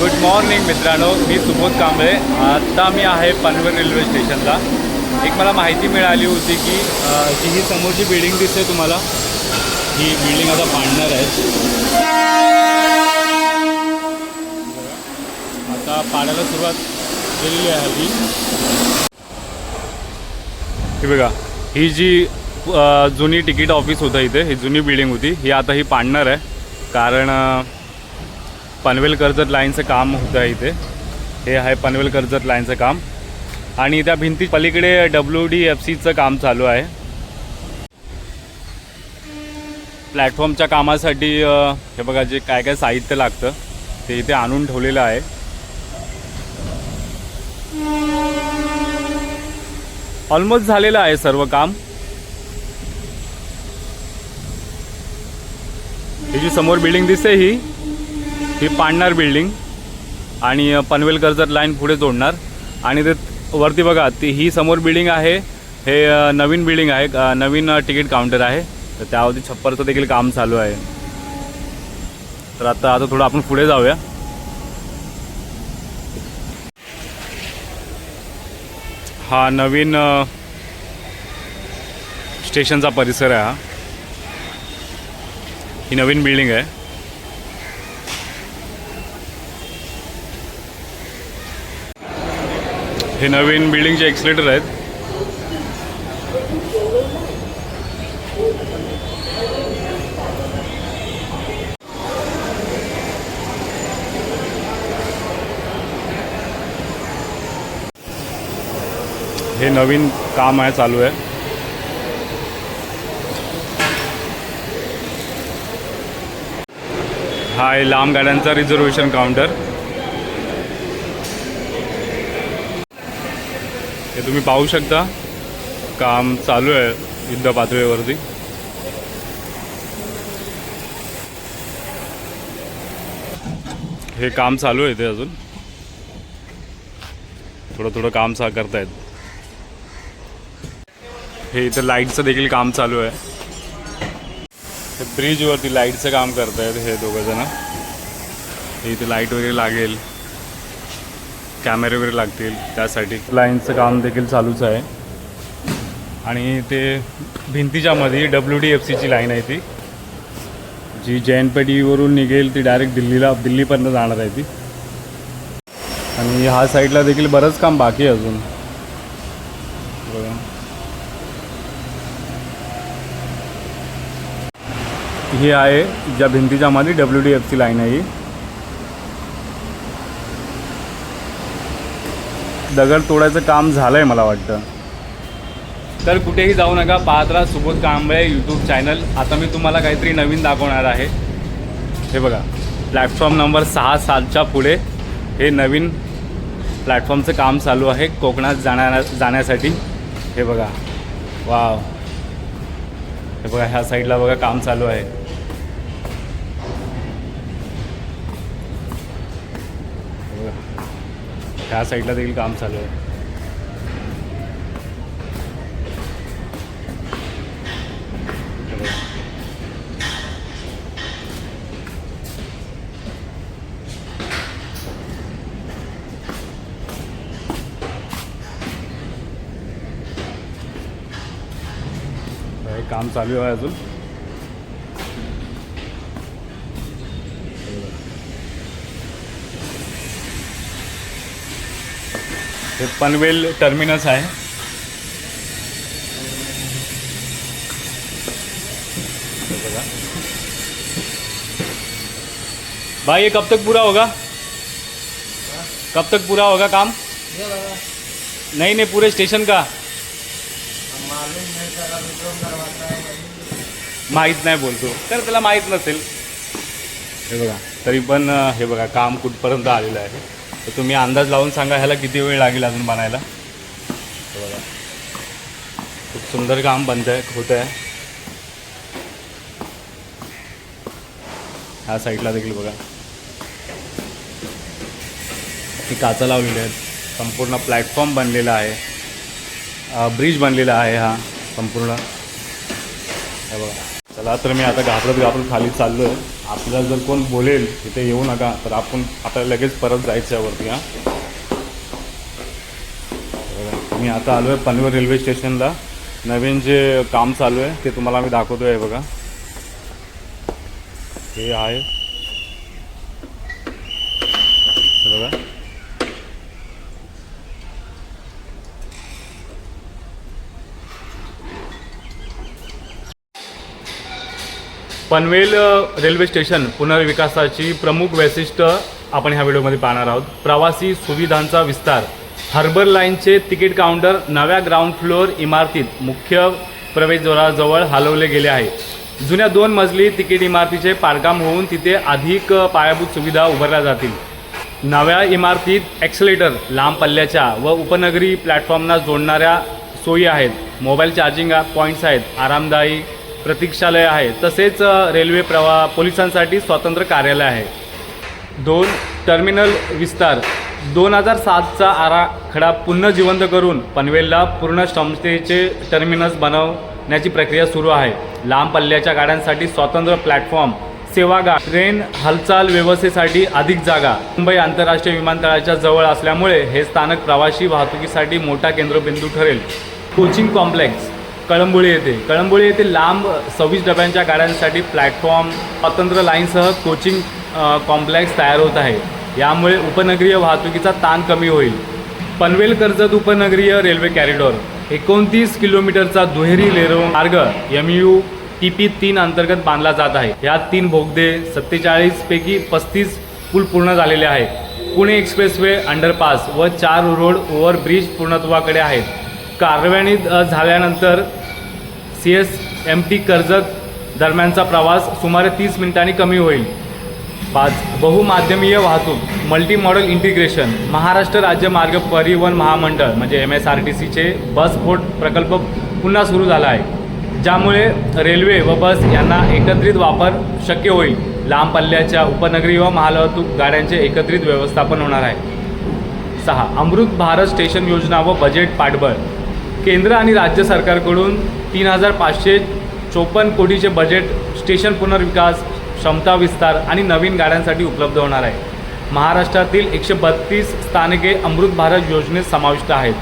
Good morning मित्रांनो. मी सुबोध कांबळे. आत्ता मी आहे पनवेल रेल्वे स्टेशनला एक मला माहिती मिळाली होती की जी ही समोरची बिल्डिंग दिसते तुम्हाला ही बिल्डिंग आता पाडणार आहे. आता पाडायला सुरुवात केलेली आहे हल्ली ही बघा ही जी जुनी तिकीट ऑफिस होतं इथे ही जुनी बिल्डिंग होती ही आता ही पाडणार आहे. कारण पनवेल कर्जत लाईनचं काम होतं आहे इथे. हे आहे पनवेल कर्जत लाईनचं काम. आणि त्या भिंती पलीकडे डब्ल्यू डी एफ सीचं काम चालू आहे. प्लॅटफॉर्मच्या कामासाठी हे बघा जे काय काय साहित्य लागतं ते इथे आणून ठेवलेलं आहे. ऑलमोस्ट झालेलं आहे सर्व काम. ही जी समोर बिल्डिंग दिसते ही ही पाडणार बिल्डिंग आणि पनवेल कर्जत लाईन पुढे जोडणार आणि ते वरती बघा ती ही समोर बिल्डिंग आहे हे नवीन बिल्डिंग आहे नवीन तिकीट काउंटर आहे तर त्यावरती छप्परचं देखील काम चालू आहे. तर आता आता थोडं आपण पुढे जाऊया. हा नवीन स्टेशनचा परिसर आहे हा. ही नवीन बिल्डिंग आहे. हे नवीन बिल्डिंगचे एक्सलेटर आहेत. हे नवीन काम आहे चालू आहे. हा आहे लांब गाड्यांचा रिझर्वेशन काउंटर हे तुम्ही पाहू शकता. काम चालू आहे युद्ध पातळीवरती हे काम चालू आहे ते अजून. थोडं थोडं काम सा करतायत. हे इथं लाईटचं देखील काम चालू आहे. हे ब्रिजवरती लाईटचं काम करतायत हे दोघं जण. हे इथे लाइट वगैरे लागेल. कॅमेरे वगैरे लागतील त्यासाठी. लाईनचं काम देखील चालूच आहे. आणि ते भिंतीच्या मध्ये डब्ल्यू डी एफ सीची लाईन आहे ती. जी जैनपेटीवरून निघेल ती डायरेक्ट दिल्लीला दिल्लीपर्यंत जाणार आहे ती. आणि ह्या साईडला देखील बरंच काम बाकी आहे अजून. ही आहे ज्या भिंतीच्या मध्ये W D F C line आहे दगड तोडायचं काम झालं आहे मला वाटतं. तर कुठेही जाऊ नका पाहत राहा सुबोध कांबळे यूट्यूब चॅनल आता मी तुम्हाला काहीतरी नवीन दाखवणार आहे. हे बघा प्लॅटफॉर्म नंबर सहा सातच्या पुढे हे नवीन प्लॅटफॉर्मचं काम चालू आहे कोकणात जाण्या जाण्यासाठी. हे बघा वाव. हे बघा ह्या साईडला बघा काम चालू आहे. ह्या साईडला देखील काम चालू आहे. काम चालू आहे अजून. हे पनवेल टर्मिनस आहे. हे बघा. भाई ये कब तक पूरा होगा? कब तक पूरा होगा काम? नहीं नहीं पूरे स्टेशन का। माहीत नाही बोलतो. तर त्याला माहीत नसेल. हे बघा तरी पण हे बघा काम कुठपर्यंत आलेलं आहे. तर तुम्ही अंदाज लावून सांगा ह्याला किती वेळ लागेल अजून बनायला. बघा खूप सुंदर काम बनत आहे होतं आहे. ह्या साईडला देखील बघा. ती काचा लावलेली आहेत. संपूर्ण प्लॅटफॉर्म बनलेला आहे. ब्रिज बनलेला आहे हा संपूर्ण. हे बघा. चला तर मी आता घाबरत घाबरत खाली चाललो आहे आपल्याला जर कोण बोलेल तिथे येऊ नका तर आपण आपल्याला लगेच परत जायचं आहे वरती हां. मी आता आलो आहे पनवेल रेल्वे स्टेशनला. नवीन जे काम चालू आहे ते तुम्हाला मी दाखवतो आहे बघा. हे आहे. बघा. पनवेल रेल्वे स्टेशन पुनर्विकासाची प्रमुख वैशिष्ट्य आपण ह्या व्हिडिओमध्ये पाहणार आहोत. प्रवासी सुविधांचा विस्तार. हार्बर लाईनचे तिकीट काउंटर नव्या ग्राउंड फ्लोअर इमारतीत मुख्य प्रवेशद्वाराजवळ हलवले गेले आहे. जुन्या दोन मजली तिकीट इमारतीचे पाडकाम होऊन तिथे अधिक पायाभूत सुविधा उभारल्या जातील. नव्या इमारतीत ॲक्सिलेटर लांब पल्ल्याच्या व उपनगरी प्लॅटफॉर्मना जोडणाऱ्या सोयी आहेत. मोबाईल चार्जिंग पॉईंट्स आहेत. आरामदायी प्रतीक्षालय आहे. तसेच रेल्वे प्रवा पोलिसांसाठी स्वतंत्र कार्यालय आहे. दोन टर्मिनल विस्तार. दोन हजार सातचा आराखडा पुन्हा जिवंत करून पनवेलला पूर्ण क्षमतेचे टर्मिनस बनवण्याची प्रक्रिया सुरू आहे. लांब पल्ल्याच्या गाड्यांसाठी स्वतंत्र प्लॅटफॉर्म सेवागा ट्रेन हालचाल व्यवस्थेसाठी अधिक जागा. मुंबई आंतरराष्ट्रीय विमानतळाच्या जवळ असल्यामुळे हे स्थानक प्रवासी वाहतुकीसाठी मोठा केंद्रबिंदू ठरेल. कोचिंग कॉम्प्लेक्स कळंबोळी येथे कळंबोळी येथे लांब सव्वीस डब्यांच्या गाड्यांसाठी प्लॅटफॉर्म स्वतंत्र लाईनसह कोचिंग कॉम्प्लेक्स तयार होत आहे. यामुळे उपनगरीय वाहतुकीचा ताण कमी होईल. पनवेल कर्जत उपनगरीय रेल्वे कॅरिडॉर एकोणतीस किलोमीटरचा दुहेरी रेल्वे मार्ग एम यू टी पी तीन अंतर्गत बांधला जात आहे. यात तीन बोगदे सत्तेचाळीस पैकी पस्तीस पूल पूर्ण झालेले आहेत. पुणे एक्सप्रेसवे अंडरपास व चार रोड ओव्हरब्रिज पूर्णत्वाकडे आहेत. कार्यान्वित झाल्यानंतर C S M T Karjat दरम्यानचा प्रवास सुमारे तीस मिनिटांनी कमी होईल. पाच बहुमाध्यमीय वाहतूक मल्टी मॉडेल इंटिग्रेशन महाराष्ट्र राज्य मार्ग परिवहन महामंडळ म्हणजे एम एस आर टी सीचे बस बोट प्रकल्प पुन्हा सुरू झाला आहे. ज्यामुळे रेल्वे व बस यांना एकत्रित वापर शक्य होईल. लांब पल्ल्याच्या उपनगरी व महावाहतूक गाड्यांचे एकत्रित व्यवस्थापन होणार आहे. सहा अमृत भारत स्टेशन योजना व बजेट पाठबळ केंद्र आणि राज्य सरकारकडून तीन हजार पाचशे चोपन्न कोटीचे बजेट स्टेशन पुनर्विकास क्षमता विस्तार आणि नवीन गाड्यांसाठी उपलब्ध होणार आहे. महाराष्ट्रातील एकशे बत्तीस स्थानके अमृत भारत योजनेत समाविष्ट आहेत.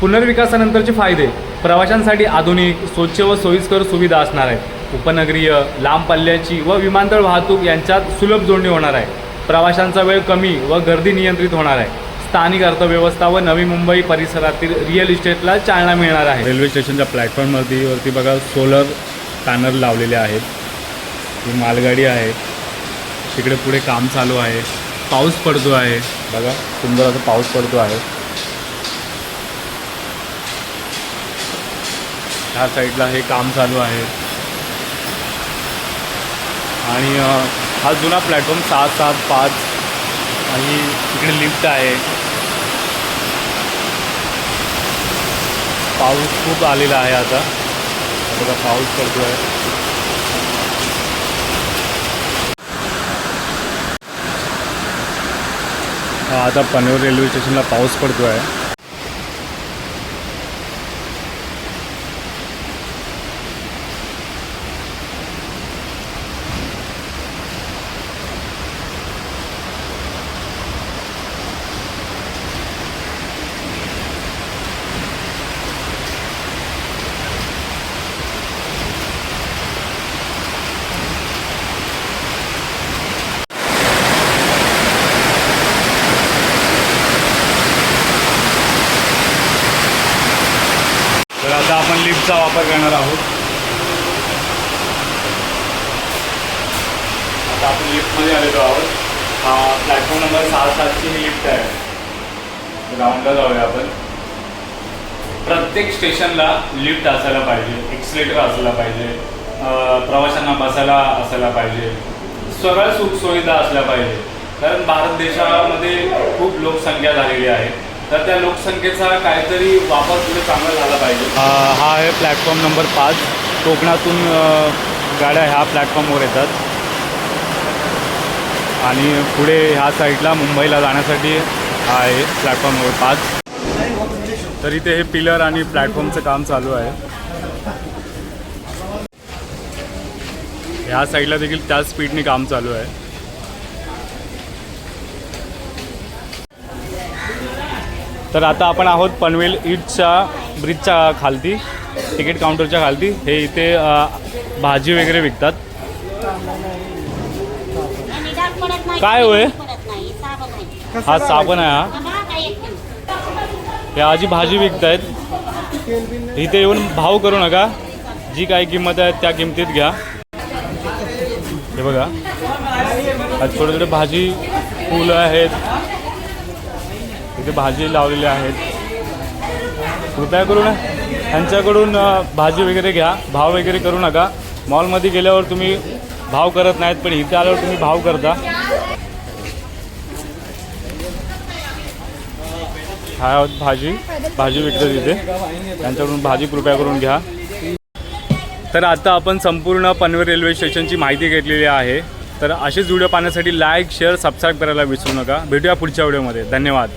पुनर्विकासानंतरचे फायदे प्रवाशांसाठी आधुनिक स्वच्छ व सोयीस्कर सुविधा असणार आहेत. उपनगरीय लांब पल्ल्याची व विमानतळ वाहतूक यांच्यात सुलभ जोडणी होणार आहे. प्रवाशांचा वेळ कमी व गर्दी नियंत्रित होणार आहे. स्थानिक अर्थव्यवस्था व नवी मुंबई परिसरातील रिअल इस्टेटला चालना मिळणार आहे. रेल्वे स्टेशनच्या प्लॅटफॉर्मवरती वरती बघा सोलर पॅनल लावलेले आहेत. ही मालगाडी आहे. तिकडे पुढे काम चालू आहे. पाऊस पडतो आहे. बघा सुंदर असा पाऊस पडतो आहे. ह्या साईडला हे काम चालू आहे. आणि हा जुना प्लॅटफॉर्म सात सात पाच आणि तिकडे लिफ्ट आहे. पाऊस खूप आलेला आहे आता. बघा पाऊस पडतो आहे आता पनवेल रेल्वे स्टेशनला पाऊस पडतो आहे तर चा वापर करणार आहोत. आता आपण लिफ्टमध्ये आलेलो आहोत. हा प्लॅटफॉर्म नंबर सहा सातची ही लिफ्ट आहे. ग्राउंडला जाऊया आपण. प्रत्येक स्टेशनला लिफ्ट असायला पाहिजे. एक्सिलेटर असायला पाहिजे. प्रवाशांना बसायला असायला पाहिजे. सरळ सुखसुविधा असल्या पाहिजे. कारण भारत देशामध्ये खूप लोकसंख्या झालेली आहे. तर त्या लोकसंख्येचा काहीतरी वापर पुढे चांगला झाला पाहिजे. हा आहे प्लॅटफॉर्म नंबर पाच. कोकणातून गाड्या ह्या प्लॅटफॉर्मवर येतात. आणि पुढे ह्या साईडला मुंबईला जाण्यासाठी हा आहे प्लॅटफॉर्म नंबर पाच. तर इथे हे पिलर आणि प्लॅटफॉर्मचं काम चालू आहे. ह्या साईडला देखील त्याच स्पीडने काम चालू आहे. तर आता आपण आहोत पनवेल ईटच्या ब्रिजच्या खालती तिकीट काउंटरच्या खालती. हे इथे भाजी वगैरे विकतात. काय होय? हा? साबण आहे हा. हे आजी भाजी विकतायत. इथे येऊन भाव करू नका. जी काही किंमत आहे त्या किमतीत घ्या. हे बघा. छोटे छोटे भाजी फुलं आहेत. इथे भाजी लावलेली आहेत. कृपया करून त्यांच्याकडून भाजी वगैरे घ्या. भाव वगैरे करू नका. मॉलमध्ये गेल्यावर तुम्ही भाव करत नाहीत पण इथे आल्यावर तुम्ही भाव करता. हा भाजी. भाजी विकतात इथे. त्यांच्याकडून भाजी कृपया करून घ्या. तर आता आपण संपूर्ण पनवेल रेल्वे स्टेशनची माहिती घेतलेली आहे. तर असेच व्हिडिओ पाहण्यासाठी लाईक शेअर सबस्क्राईब करायला विसरू नका. भेटूया पुढच्या व्हिडिओमध्ये. धन्यवाद.